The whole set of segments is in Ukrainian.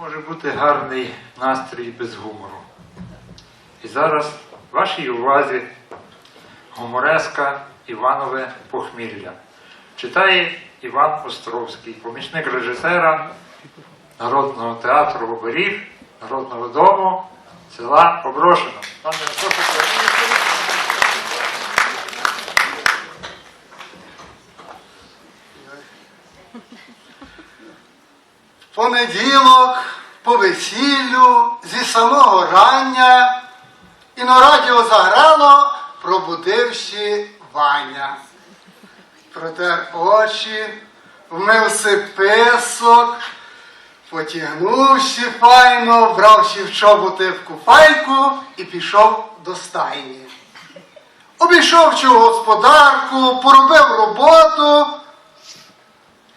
може бути гарний настрій без гумору. І зараз вашій увазі гумореска Іванове похмілля. Читає Іван Островський, помічник режисера Народного театру Оберіг, Народного дому села Оброшено. Пане Понеділок по весіллю зі самого рання і на радіо заграло, пробудивши Ваня. Протер очі, вмився писок, потягнувши файно, вбравши в чоботи в куфайку і пішов до стайні. Обійшов цю господарку, поробив роботу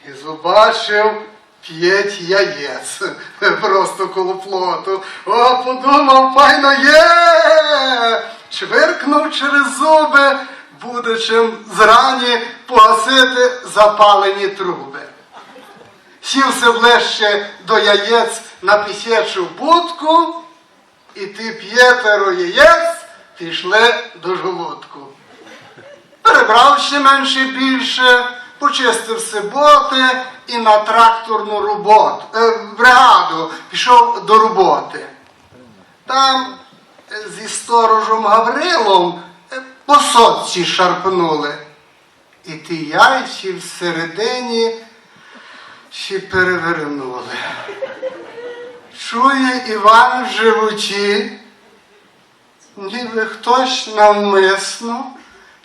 і побачив п'ять яєць просто коло плоту. О, подумав, файно є. Чвиркнув через зуби, буде чим зрані погасити запалені труби. Сівся ближче до яєць на пісячу будку, і ті п'ятеро яєць пішли до жолудку. Перебрав ще менше більше, почистив сиботи і на тракторну роботу, е, бригаду пішов до роботи. Там е, зі сторожем Гаврилом е, по сотці шарпнули. І ті яйці всередині ще перевернули. Чує Іван животі, ніби хтось навмисно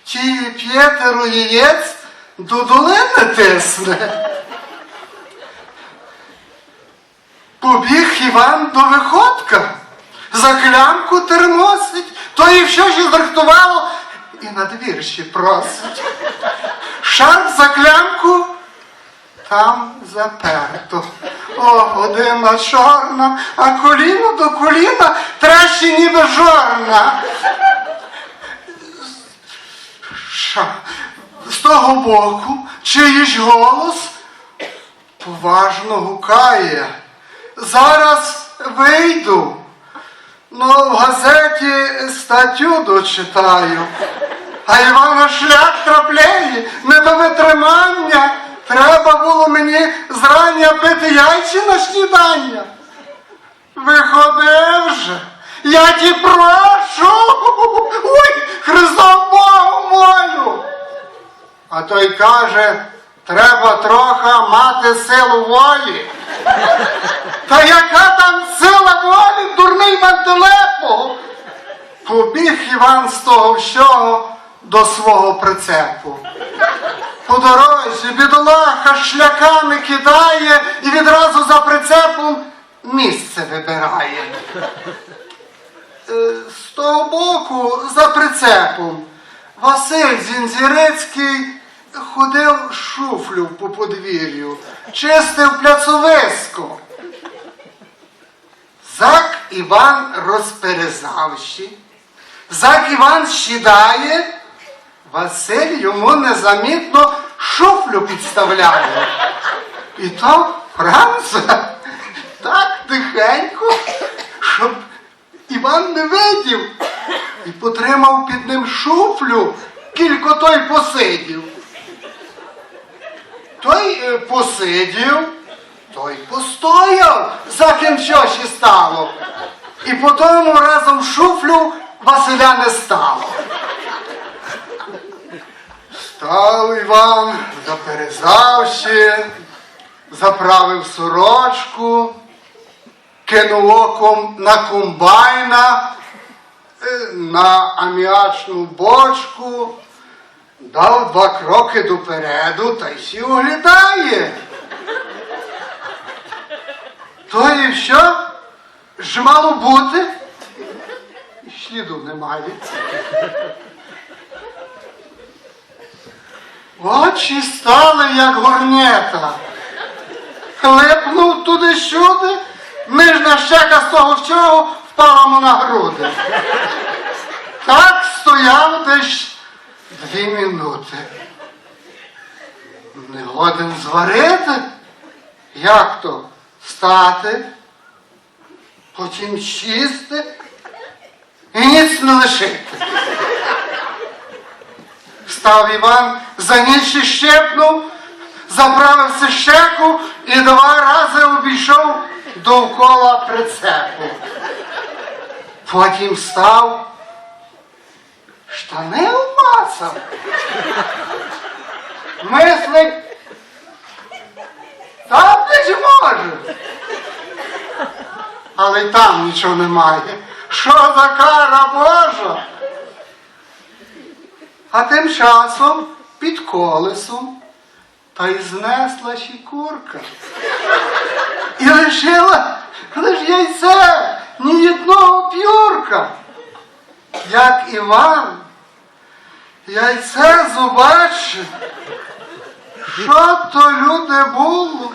ті п'ятеро яєць до долини тисне. Побіг Іван до виходка, за клямку терносить, то і все ще зрихтувало і на двір просить. Шар за клямку там заперто. О, година чорна, а коліно до коліна трещі ніби жорна. Ша, того боку чиїсь голос поважно гукає. Зараз вийду, но в газеті статтю дочитаю. А Івана шлях трапляє, не до витримання. Треба було мені зрання пити яйці на снідання. Виходи вже, я ті прошу. Ой, Христом Богу молю. А той каже, треба трохи мати силу волі. Та яка там сила волі, дурний мантелепо? Побіг Іван з того всього до свого прицепу. По дорозі бідолаха шляками кидає і відразу за прицепом місце вибирає. Е, З того боку, за прицепом, Василь Зінзірецький ходив шуфлю по подвір'ю, чистив пляцовисько. Зак Іван розперезавши, Зак Іван щідає, Василь йому незамітно шуфлю підставляє. І то Франца так тихенько, щоб Іван не видів і потримав під ним шуфлю, кілько той посидів. Той е, посидів, той постояв, за ким що ще стало. І по тому разом шуфлю Василя не стало. Став Іван, заперезавши, заправив сорочку, кинув оком на комбайна, е, на аміачну бочку, дав два кроки допереду та й сі оглядає. То і що? Ж мало бути? Сліду немає. Очі стали, як горнета. Хлипнув туди-сюди, нижня щека з того всього впала йому на груди. Так стояв десь дві минути. Не годен зварити? Як то? Стати, потім чисти і ніц не лишити. Став Іван за ніч щепнув, заправив щеку і два рази обійшов довкола прицепу. Потім став, штани обмацав. Мислить, та не ж може. Але й там нічого немає. Що за кара Божа? А тим часом під колесом та й знесла ще курка. І лишила лиш яйце, ні одного п'юрка. Як Іван, яйце зубачив. Що то люди було?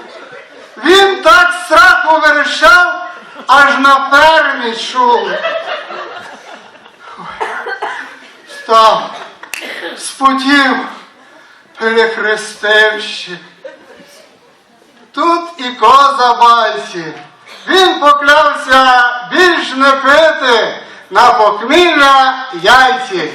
Він так страху верещав, аж на фермі чули. Став, спотів, перехрестивши. Тут і коза байці. Він поклявся більш не пити на похмілля яйці.